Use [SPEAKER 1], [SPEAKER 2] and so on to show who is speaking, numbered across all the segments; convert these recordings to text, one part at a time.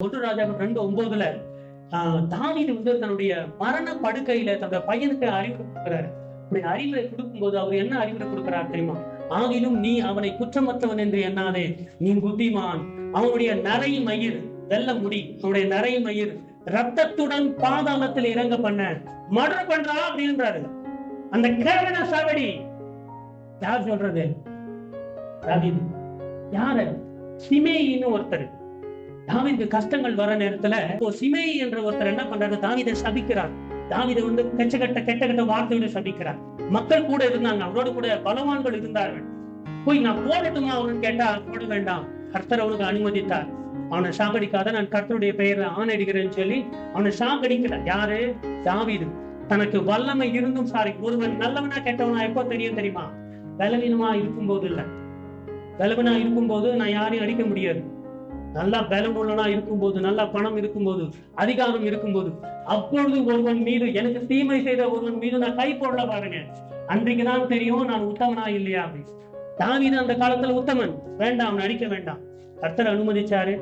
[SPEAKER 1] ஒன்று ராஜாக்கள் ரெண்டு ஒன்பதுல ஆஹ், தாவீது வந்து தன்னுடைய மரண படுக்கையில தன்னுடைய பையனுக்கு அறிவுரை கொடுக்கிறாரு. அப்படி அறிவுரை கொடுக்கும்போது அவர் என்ன அறிவுரை கொடுக்கிறார் தெரியுமா? ஆகிலும் நீ அவனை குற்றமற்றவன் என்று எண்ணாதே. நீ புத்திமான். அவனுடைய நரை மயிர் வெல்ல முடி. அவனுடைய நரை மயிர் ரத்தத்துடன் பாதாளத்தில் இறங்க பண்ண. மர்டர் பண்றா அப்படின்றாரு. அந்த கேவன சாவடி. யார் சொல்றது? தாவீது யாரு? சிமேயின்னு ஒருத்தர். தாவிதுக்கு கஷ்டங்கள் வர நேரத்துல இப்போ சிமை என்ற ஒருத்தர் என்ன பண்றாரு? தாவிதை சபிக்கிறார். தாவீதை வந்து கெச்ச கெட்ட கெட்ட கெட்ட வார்த்தையோட சபிக்கிறார். மக்கள் கூட இருந்தாங்க அவரோட கூட பலவான்கள் இருந்தார்கள். போய் நான் போடட்டுமா அவனு கேட்டா போட வேண்டாம். கர்த்தர் அவனுக்கு அனுமதித்தார். அவனை சாகடிக்காத நான் கர்த்தருடைய பெயரை ஆணையிடுகிறேன்னு சொல்லி அவனை சாகடிக்கிறார். யாரு? தாவிது. தனக்கு வல்லமை இருந்தும் சாரி ஒருவன் நல்லவனா கெட்டவனா எப்போ தெரியும் தெரியுமா? பலவீனமா இருக்கும்போது இல்ல. பலவீனா இருக்கும்போது நான் யாரையும் அடிக்க முடியாது. நல்லா பலம் இருக்கும்போது நல்லா பணம் இருக்கும்போது அதிகாரம் இருக்கும்போது அப்பொழுது ஒருவன் மீது எனக்கு தீமை செய்த ஒருவன் மீது நான் கை போடல பாருங்க. அன்றைக்குதான் தெரியும் நான் உத்தமனா இல்லையா அப்படின்னு தாவீது அந்த காலத்துல உத்தமன். வேண்டாம் நடிக்க அடிக்க வேண்டாம். கர்த்தர் அனுமதிச்சாரு.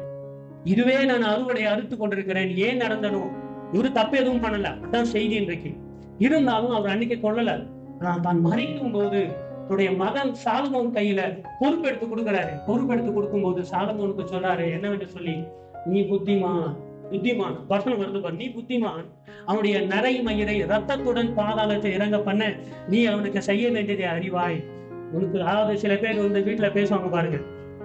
[SPEAKER 1] இதுவே நான் அறுவடை அறுத்து கொண்டிருக்கிறேன். ஏன் நடந்தனும் இவரு தப்பு எதுவும் பண்ணல. அதான் செய்தி இன்றைக்கு. இருந்தாலும் அவர் அன்னைக்கு கொள்ளல நான் தான் மறைக்கும் போது தன்னுடைய மகன் சாலமோன் கையில பொறுப்பெடுத்து கொடுக்கிறாரு. பொறுப்பெடுத்து கொடுக்கும்போது சாலமோனுக்கு சொல்றாரு என்னவென்று சொல்லி? நீ புத்திமான் புத்திமான். வசனம் வருது நீ புத்திமான் அவனுடைய நரை மயிரை ரத்தத்துடன் பாதாளத்தை இறங்க பண்ண நீ அவனுக்கு செய்ய வேண்டியதை அறிவாய். உனக்கு அதாவது சில பேர் வந்து வீட்டுல பேசுவாங்க பாருங்க.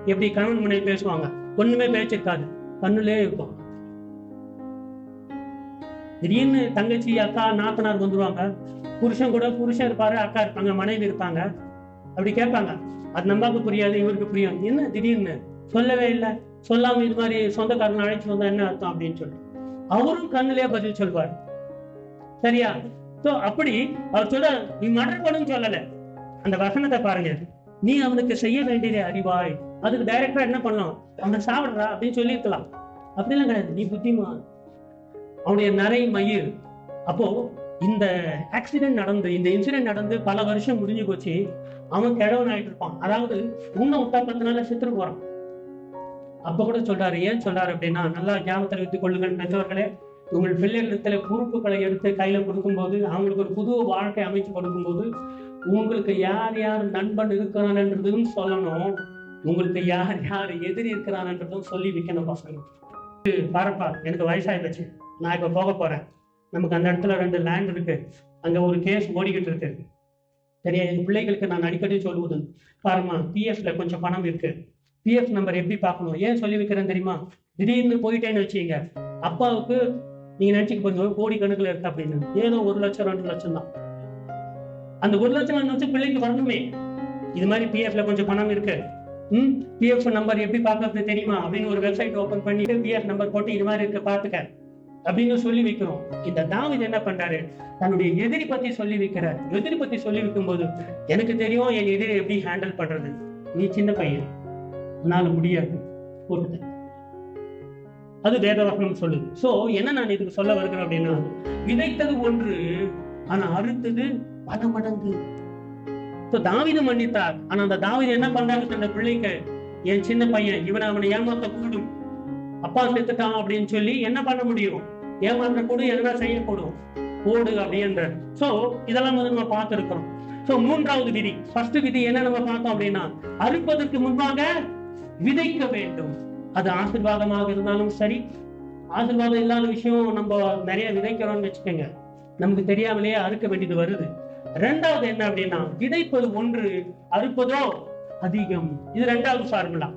[SPEAKER 1] எப்படி கணவன் மனைவி பேசுவாங்க? ஒண்ணுமே பேச்சிருக்காது கண்ணுலே இருக்கும். திடீர்னு தங்கச்சி அக்கா நாத்தனார் வந்துருவாங்க. புருஷன் கூட புருஷன் இருப்பாரு அக்கா இருப்பாங்க மனைவி இருப்பாங்க. அப்படி கேட்பாங்க. அது நம்பாக்கு புரியாது இவருக்கு புரியும் என்ன? திடீர்னு. சொல்லவே இல்லை. சொல்லாம இது மாதிரி சொந்தக்காரன் அழைச்சு வந்தா என்ன அர்த்தம் அப்படின்னு சொல்லிட்டு. அவரும் கண்ணுலயே பதில் சொல்வார். சரியா? சோ அப்படி அவர் சொல்ல நீ மடர் சொல்லல. அந்த வசனத்தை பாருங்க. நீ அவனுக்கு செய்ய வேண்டியதை அறிவாய். அதுக்கு டைரக்டா என்ன பண்ணலாம்? அவனை சாப்பிடுறா அப்படின்னு சொல்லியிருக்கலாம். அப்படிலாம் கிடையாது. நீ புத்திமான். அவனுடைய நரை மயிர். அப்போ இந்த ஆக்சிடென்ட் நடந்து இந்த இன்சிடென்ட் நடந்து பல வருஷம் முடிஞ்சு போச்சு. அவன் கிழவன் ஆயிட்டு இருப்பான். அதாவது உன்னை விட்டா பத்து நாள்ல செத்துட்டு போறான். அப்ப கூட சொல்றாரு ஏன் சொல்றாரு அப்படின்னா நல்லா ஞாபகத்தில் வைத்துக் கொள்ளுங்கள் பெற்றோர்களே உங்கள் பிள்ளைகளிடத்துல பொறுப்புகளை எடுத்து கையில கொடுக்கும்போது அவங்களுக்கு ஒரு புது வாழ்க்கை அமைச்சு கொடுக்கும்போது உங்களுக்கு யார் யார் நண்பன் இருக்கிறான்ன்றதும் சொல்லணும். உங்களுக்கு யார் யார் எதிரி இருக்கிறான்ன்றதும் சொல்லி வைக்கணும் பசங்க பாருப்பா எனக்கு வயசாயிடுச்சு நான் இப்ப போக போறேன். நமக்கு அந்த இடத்துல ரெண்டு லேண்ட் இருக்கு. அங்க ஒரு கேஸ் ஓடிக்கிட்டு இருக்கு. சரியா என் பிள்ளைகளுக்கு நான் அடிக்கடி சொல்லுவது பாருமா பிஎஃப்ல கொஞ்சம் பணம் இருக்கு. பிஎஃப் நம்பர் எப்படி பார்க்கணும்? ஏன் சொல்லி வைக்கிறேன் தெரியுமா? திடீர்னு போயிட்டேன்னு வச்சீங்க அப்பாவுக்கு நீங்க நினைச்சுக்க போறீங்க கோடி கணக்குல இருக்கு அப்படின்னு. ஏதோ ஒரு லட்சம் ரெண்டு லட்சம் தான். அந்த ஒரு லட்சம் வச்சு பிள்ளைக்கு வரணுமே. இது மாதிரி பிஎஃப்ல கொஞ்சம் பணம் இருக்கு. ம்? பிஎஃப் நம்பர் எப்படி பார்க்கறது தெரியுமா? அப்படின்னு ஒரு வெப்சைட் ஓபன் பண்ணிட்டு பிஎஃப் நம்பர் போட்டு இது மாதிரி இருக்கு பாத்துக்க அப்படின்னு சொல்லி வைக்கிறோம். இந்த தாவித் என்ன பண்றாரு? தன்னுடைய எதிரி பத்தி சொல்லி வைக்கிறார். எதிரி பத்தி சொல்லி வைக்கும் போது எனக்கு தெரியும் என் எதிரி எப்படி ஹேண்டில் பண்றது? நீ சின்ன பையன். உன்னால முடியாது. போட்டுட்ட அது வேதவசனம் சொல்லுது. சோ என்ன நான் இதுக்கு சொல்ல வருகிறேன் அப்படின்னா விதைத்தது ஒன்று ஆனா அறுத்தது பல மடங்கு So, மன்னித்தார். ஆனா அந்த தாவீது என்ன பண்றாரு தன்னை பிள்ளைக்கு? என் சின்ன பையன் இவனை அவனை ஏமாத்த கூடும் அப்பா செத்துட்டான் அப்படின்னு சொல்லி என்ன பண்ண முடியும்? ஏமாற்ற எதுனா எதனா செய்யக்கூடும் போடு அப்படின்ற. சோ இதெல்லாம் வந்து நம்ம பார்த்திருக்கிறோம். சோ மூன்றாவது விதி. ஃபர்ஸ்ட் விதி என்ன நம்ம பார்த்தோம் அப்படின்னா அறுப்பதற்கு முன்பாக விதைக்க வேண்டும். அது ஆசிர்வாதமாக இருந்தாலும் சரி ஆசிர்வாதம் இல்லாத விஷயம் நம்ம நிறைய விதைக்கிறோம்னு வச்சுக்கோங்க. நமக்கு தெரியாமலேயே அறுக்க வேண்டியது வருது. ரெண்டாவது என்ன அப்படின்னா விதைப்பது ஒன்று அறுப்பதோ அதிகம். இது ரெண்டாவது ஃபார்முலா